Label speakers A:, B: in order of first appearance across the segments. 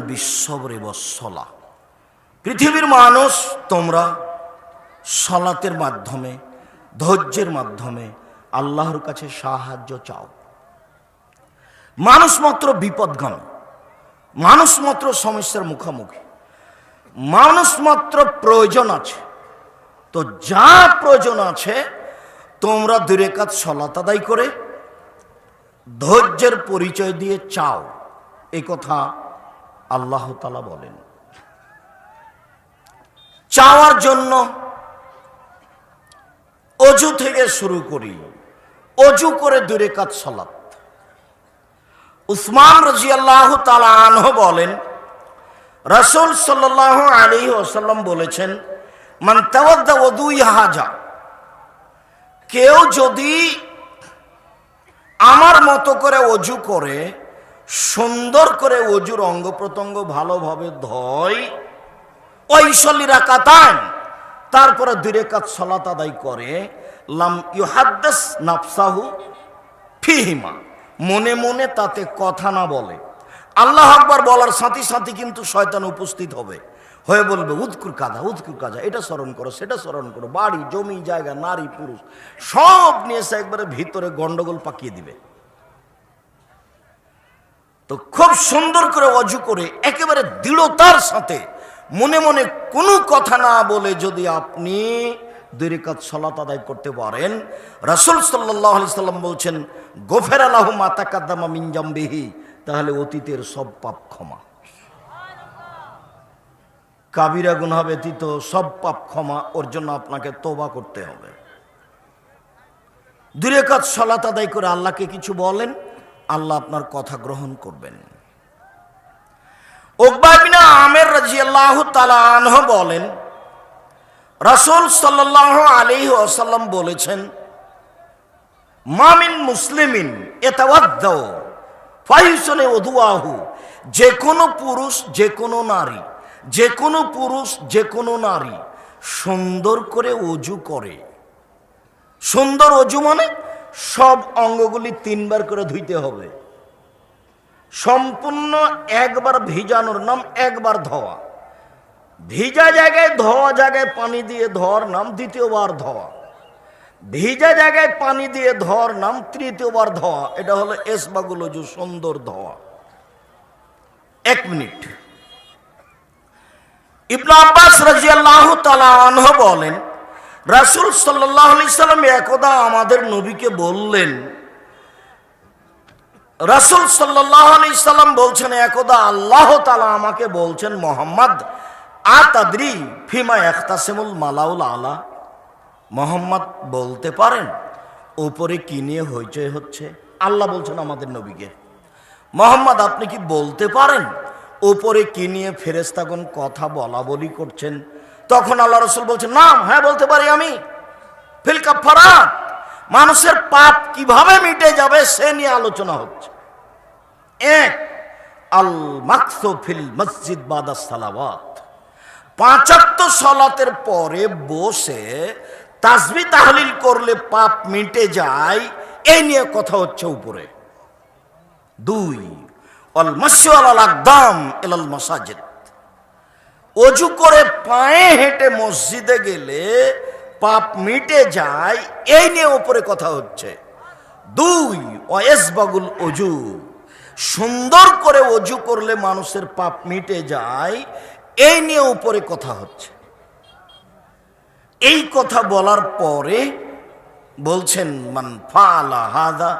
A: বিশ্বরে বসলা পৃথিবীর মানুষ, তোমরা সলাতের মাধ্যমে, ধৈর্যের মাধ্যমে আল্লাহর কাছে সাহায্য চাও। মানুষ মাত্র বিপদগামী, মানুষ মাত্র সমস্যার মুখোমুখি, মানুষ মাত্র প্রয়োজন আছে। তো যা প্রয়োজন আছে, তোমরা দূরে সলাত আদায় করে, ধৈর্যের পরিচয় দিয়ে চাও। এই কথা আল্লাহ তালা বলেন। চাওয়ার জন্য অজু থেকে শুরু করি। অজু করে দূরে কাজ সলাত। উসমান রাজি আল্লাহ আনহ বলেন, রসুল সাল্লাহ আলী ওসাল্লাম বলেছেন, মান কেউ যদি আমার মতো করে অজু করে সুন্দর করে অজুর অঙ্গ প্রত্যঙ্গ ভালোভাবে ধয়। ঐশলী রাকাতান তারপরে দুই রেখাত সলাত আদায় করে। লাম ইউহাদ্দাস নাফসাহু ফিহিমা। মনে মনে তাতে কথা না বলে। আল্লাহ আকবার বলার সাথে সাথে কিন্তু শয়তান উপস্থিত হবে। হয়ে বলবে উৎকুর কাজা উৎকুর কাজা, এটা স্মরণ করো, সেটা স্মরণ করো। বাড়ি, জমি, জায়গা, নারী, পুরুষ, সব নিয়ে এসে একবারে ভিতরে গন্ডগোল পাকিয়ে দিবে। তো খুব সুন্দর করে অজু করে একেবারে দৃঢ়তার সাথে মনে মনে কোনো কথা না বলে যদি আপনি দুই রেখাত সলাত আদায় করতে পারেন, রাসুল সাল্লাহ আলি সাল্লাম বলছেন, গোফের আলাহ মাতা কাদ্দামা মিনজাম্বিহি তাহলে অতীতের সব পাপ ক্ষমা। কাবিরা গুনা ব্যতীত সব পাপ ক্ষমা, ওর জন্য আপনাকে তোবা করতে হবে। দূরে কাজ সলাত আদায় করে আল্লাহকে কিছু বলেন আল্লাহ আপনার কথা গ্রহণ করবেন। ওকবাবিনা আমের রাজিয়াল্লাহ তালাহ বলেন, রাসুল সাল্লাহ আলী আসাল্লাম বলেছেন মামিন মুসলিমিন এতাওয়াদ্দ ফাইসনে অধুয়াহু যে কোনো পুরুষ, যে কোনো নারী, যে কোনো পুরুষ, যে কোনো নারী সুন্দর করে অজু করে। সুন্দর অজু মানে সব অঙ্গগুলি তিনবার করে ধুইতে হবে। সম্পূর্ণ একবার ভিজানোর নাম একবার ধোয়া। ভিজা জায়গায় ধোয়া, জায়গায় পানি দিয়ে ধোয়ার নাম দ্বিতীয়বার ধোয়া। ভিজা জায়গায় পানি দিয়ে ধোয়ার নাম তৃতীয়বার ধোয়া। এটা হলো এসবাগুলো যে সুন্দর ধোয়া। এক মিনিট। ইবনা আব্বাস রাজিয়াল্লাহ তালাহ বলেন রাসুল সাল্লাহ সাল্লাম একদা আমাদের নবীকে বললেন, রাসুল সাল্লাহ সাল্লাম বলছেন, একদা আল্লাহ তালা আমাকে বলছেন, মোহাম্মদ আতাদ্রি ফিমা একতাসেমুল মালাউল আলা। মোহাম্মদ বলতে পারেন ওপরে কি নিয়ে হইচই হচ্ছে? আল্লাহ বলছেন আমাদের নবীকে, মোহাম্মদ, আপনি কি বলতে পারেন ওপরে কি নিয়ে ফেরেস্তাগণ কথা বলা বলি করছেন? তখন আল্লাহ রসুল বলছেন নাম হ্যাঁ বলতে পারি আমি। ফিল কাফারাত মানুষের পাপ কীভাবে মিটে যাবে সে নিয়ে আলোচনা হচ্ছে। এক, আল মাকসু ফিল মসজিদ বাদা সালাওয়াত। পাঁচাত্ত সলাতের পরে বসে তাসবি তাহলিল করলে পাপ মিটে যায় এই নিয়ে কথা হচ্ছে উপরে। দুই, অল মসিওয়াল আল আকদাম এলাল মসাজিদ। অজু করে পায়ে হেঁটে মসজিদে গেলে পাপ মিটে যায়, এই নিয়ে ওপরে কথা হচ্ছে। দুই ওয়েসবাগুল অজু। সুন্দর করে অজু করলে মানুষের পাপ মিটে যায়, এই নিয়ে উপরে কথা হচ্ছে। এই কথা বলার পরে বলছেন, মান ফালা হাদা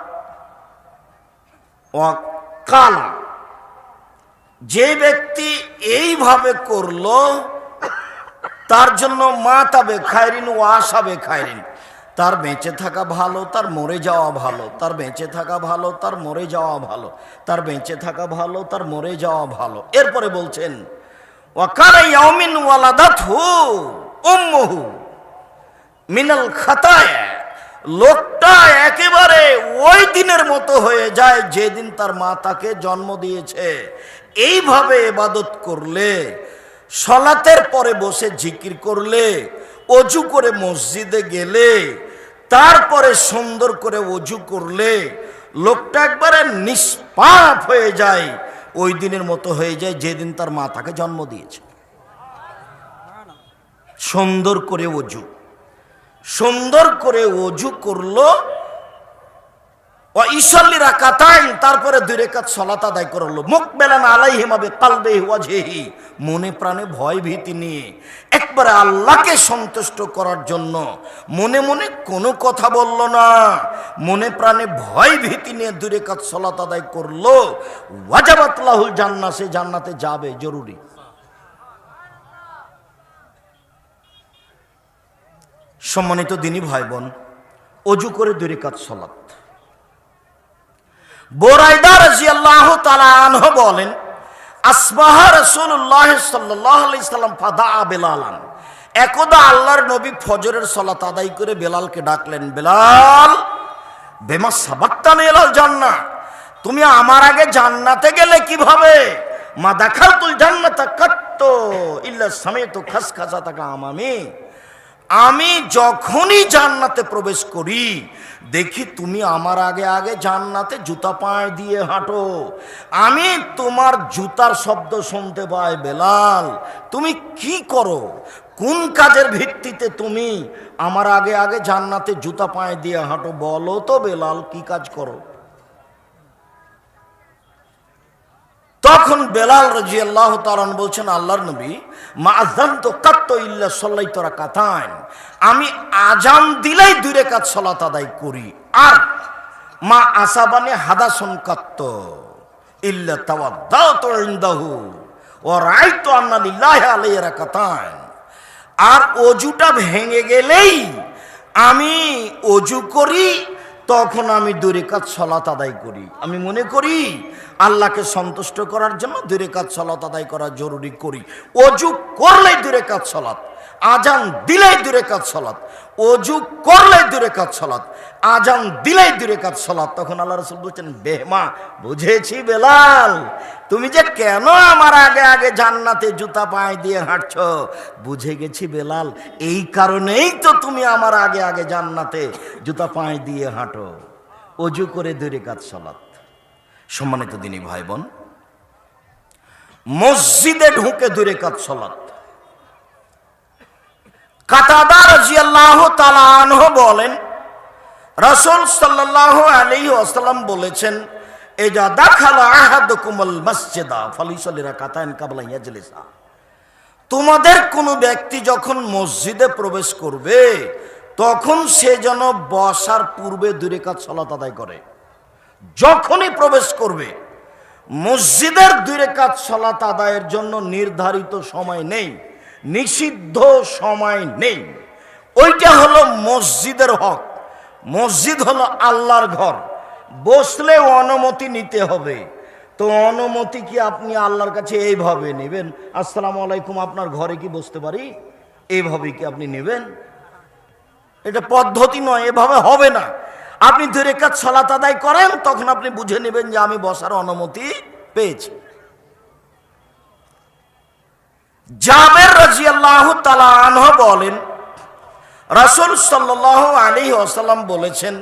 A: ও কালা। যে ব্যক্তি এইভাবে করল, তার জন্য মা তাবে খায়রিন, ও আসাবে খায়রিন। তার বেঁচে থাকা ভালো, তার মরে যাওয়া ভালো, তার বেঁচে থাকা ভালো, তার মরে যাওয়া ভালো, তার বেঁচে থাকা ভালো, তার মরে যাওয়া ভালো। এরপরে বলছেন ওয়ালাদাত হু মিনাল খাতায়। লোকটা একেবারে ওই দিনের মতো হয়ে যায় যেদিন তার মা তাকে জন্ম দিয়েছে। এইভাবে এবাদত করলে, সলাতের পরে বসে জিকির করলে, অজু করে মসজিদে গেলে, তারপরে সুন্দর করে অজু করলে লোকটা একবারে নিষ্পাপ হয়ে যায়, ওই দিনের মতো হয়ে যায় যেদিন তার মা তাকে জন্ম দিয়েছে। সুন্দর করে অজু। সুন্দর করে অজু করল। ও ইসল্লি রাকাতাইন, তারপরে দুই রেখাত সলাত আদায় করল। মুখ বেলান আলাই হেমাবে কালবে ওয়াজেহি মনে প্রাণে ভয় ভীতি নিয়ে। একবারে আল্লাহকে সন্তুষ্ট করার জন্য মনে মনে কোনো কথা বলল না। মনে প্রাণে ভয় ভীতি নিয়ে দুই রেখাত সলাত আদায় করল। ওয়াজাবাতলাহুল জান্না সে জান্নাতে যাবে, জরুরি। সম্মানিত দিনী ভাই বোন অজু করে দুই রেখাত সলাত। বোরাইদা রাজিয়াল্লাহ তাআলা আনহু বলেন, আসবাহা ফাদা একদা আল্লাহর নবী ফজরের সালাত আদায় করে বেলালকে ডাকলেন, বেলাল, বেমা তুমি আমার আগে জান্নাতে গেলে কীভাবে? মা দেখালতুল জান্নাতা কাত্ত ইল্লা সামিতু খাসখাসা তাকা আমামি। আমি যখনই জান্নাতে প্রবেশ করি, দেখি তুমি আমার আগে আগে জান্নাতে জুতা পায়ে দিয়ে হাঁটো। আমি তোমার জুতার শব্দ শুনতে পাই, বেলাল। তুমি কি করো? কোন কাজের ভিত্তিতে তুমি আমার আগে আগে জান্নাতে জুতা পায়ে দিয়ে হাঁটো বলো তো, বেলাল, কি কাজ করো? তখন বেলাল রাজি আল্লাহ তালান বলছেন, আল্লাহর নবী, মা আজান তো কাত্ত ইল্লা সল্লাই তোরা কাতান আমি আজান দিলেই দূরে কাজ সলাত আদায় করি। আর মা আসাবানে হাদাসন কাত্ত ইল্লা তাওয়া দাও তো ইন্দাহু। ও রাই তো আন্না লিল্লাহ আলাইয়া কাতান আর অজুটা ভেঙে গেলেই আমি অজু করি তখন আমি দূরে কাজ সলাত আদায় করি। আমি মনে করি আল্লাহকে সন্তুষ্ট করার জন্য দূরে কাজ সলাত আদায় করা জরুরি করি। অজু করলেই দূরে কাজ সলাত আজান দিলেই দূরে কাজ সলাত অজু করলে দূরে কাজ সলাত আজান দিলেই দূরে কাজ সলাত তখন আল্লাহ রসুল বলছেন, বেহমা, বুঝেছি বেলাল, তুমি যে কেন আমার আগে আগে জান্নাতে জুতা পায়ে দিয়ে হাঁটছ? বুঝে গেছি বেলাল, এই কারণেই তো তুমি আমার আগে আগে জান্নাতে জুতা পায়ে দিয়ে হাঁটো। অজু করে দূরে কাজ সলাত সম্মানিত দিনী ভাই বোন, মসজিদে ঢুকে দূরে কাজ সলাত জিয়াল্লাহ তালানহ বলেন, রসুল সাল্লাহ বলেছেন মসজিদা কাতায়ন তোমাদের কোনো ব্যক্তি যখন মসজিদে প্রবেশ করবে, তখন সে যেন বসার পূর্বে দূরে কাজ সলাত আদায় করে। যখনই প্রবেশ করবে, মসজিদের দুই রেখাত সলাত আদায়ের জন্য নির্ধারিত সময় নেই। নিষিদ্ধ সময় নেই। ওইটা হলো মসজিদের হক। মসজিদ হলো আল্লাহর ঘর। বসলে অনুমতি নিতে হবে। তো অনুমতি কি আপনি আল্লাহর কাছে এইভাবে নেবেন? আসসালামু আলাইকুম, আপনার ঘরে কি বসতে পারি? এইভাবে কি আপনি নেবেন? এটা পদ্ধতি নয়, এভাবে হবে না। আপনি দু রেখাত সলাত আদায় করেন, তখন আপনি বুঝে নেবেন যে আমি বসার অনুমতি পেয়েছি। জাবের রাজি আল্লাহ আনহ বলেন, রাসুল সাল্লাহ আলী আসাল্লাম বলেছেন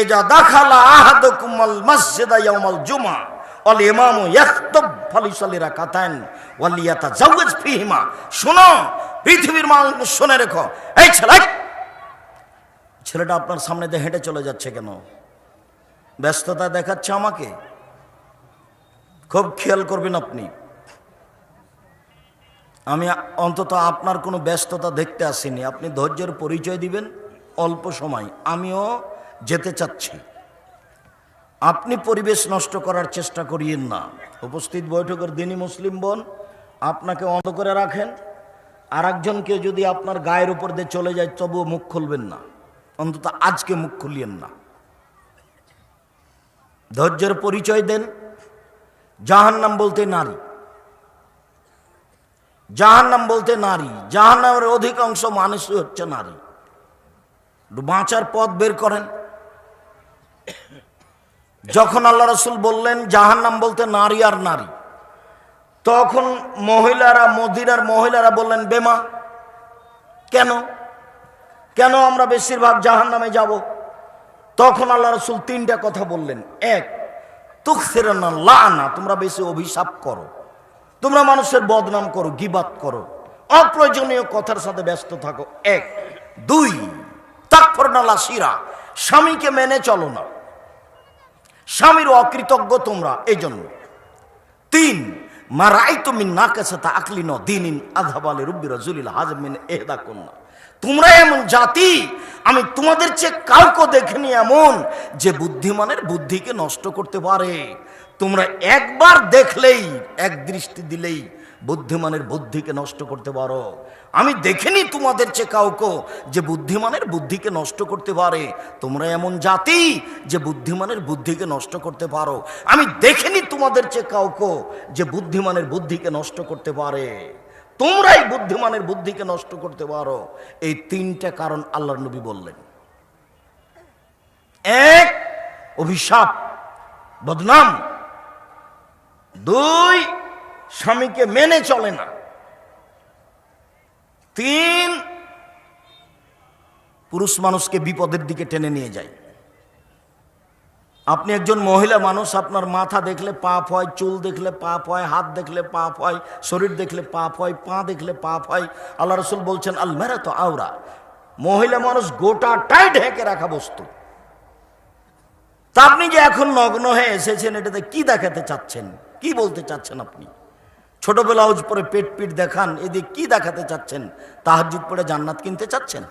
A: এজা দাখালা আহাদকুমাল মসজিদা জুমা শোনো, পৃথিবীর রেখো, এই ছেলে ছেলেটা আপনার সামনে দিয়ে হেঁটে চলে যাচ্ছে কেন? ব্যস্ততা দেখাচ্ছে আমাকে। খুব খেয়াল করবেন আপনি। আমি অন্তত আপনার কোনো ব্যস্ততা দেখতে আসিনি। আপনি ধৈর্যের পরিচয় দিবেন, অল্প সময়। আমিও যেতে চাচ্ছি। আপনি পরিবেশ নষ্ট করার চেষ্টা করিয়েন না। উপস্থিত বৈঠকের দিনই মুসলিম বোন, আপনাকে অন্ধ করে রাখেন। আর একজনকে যদি আপনার গায়ের উপর দিয়ে চলে যায়, তবুও মুখ খুলবেন না। অন্তত আজকে মুখ খুলিয়েন না। ধৈর্যের পরিচয় দেন। জাহান নাম বলতে নারী। জাহান নাম বলতে নারী। জাহান নামের অধিকাংশ মানুষই হচ্ছে নারী। বাঁচার পথ বের করেন। যখন আল্লাহ রসুল বললেন জাহান নাম বলতে নারী আর নারী, তখন মহিলারা, মদিনার মহিলারা বললেন, বেমা, কেন? কেন আমরা বেশিরভাগ জাহান নামে যাব? তখন আল্লাহ রসুল তিনটা কথা বললেন। এক তুকসিরানা লানা, তোমরা বেশি অভিশাপ করো। তোমরা মানুষের বদনাম করো গিবাত করো, অপ্রয়োজনীয় কথার সাথে ব্যস্ত থাকো। এক। দুই। তাকফরনালা শিরা স্বামীকে মেনে চলো না। স্বামীর অকৃতজ্ঞ তোমরা এই জন্য তিন। মারাই তুমি না কাছে তা আকলি ন দিন আধাবালে রুব্বি রজুলিল হাজমিন এহদা কন্যা তোমরা এমন জাতি, আমি তোমাদের চেয়ে কাউকে দেখিনি এমন যে বুদ্ধিমানের বুদ্ধিকে নষ্ট করতে পারে। তোমরা একবার দেখলেই, এক দৃষ্টি দিলেই বুদ্ধিমানের বুদ্ধিকে নষ্ট করতে পারো। আমি দেখিনি তোমাদের চেয়ে কাউকে যে বুদ্ধিমানের বুদ্ধিকে নষ্ট করতে পারে। তোমরা এমন জাতি যে বুদ্ধিমানের বুদ্ধিকে নষ্ট করতে পারো। আমি দেখিনি তোমাদের চেয়ে কাউকে যে বুদ্ধিমানের বুদ্ধিকে নষ্ট করতে পারে। তোমরাই বুদ্ধিমানের বুদ্ধিকে নষ্ট করতে পারো। এই তিনটা কারণ আল্লাহর নবী বললেন। এক, অভিশাপ, বদনাম। দুই, স্বামীকে মেনে চলে না। তিন, পুরুষ মানুষকে বিপদের দিকে টেনে নিয়ে যায়। আপনি একজন মহিলা মানুষ, আপনার মাথা দেখলে পাপ হয়, চুল দেখলে পাপ হয়, হাত দেখলে পাপ হয়, শরীর দেখলে পাপ হয়, পা দেখলে পাপ হয়। আল্লাহ রসুল বলছেন আলমেরা তো আওরা। মহিলা মানুষ গোটাটাই ঢেকে রাখা বস্তু। তা আপনি যে এখন নগ্ন হয়ে এসেছেন, এটাতে কি দেখাতে চাচ্ছেন? কি বলতে চাচ্ছেন আপনি? ছোট ব্লাউজ পরে পেট পিট দেখান, এদিকে কি দেখাতে চাচ্ছেন? তাহাজুদ পরে জান্নাত কিনতে চাচ্ছেন?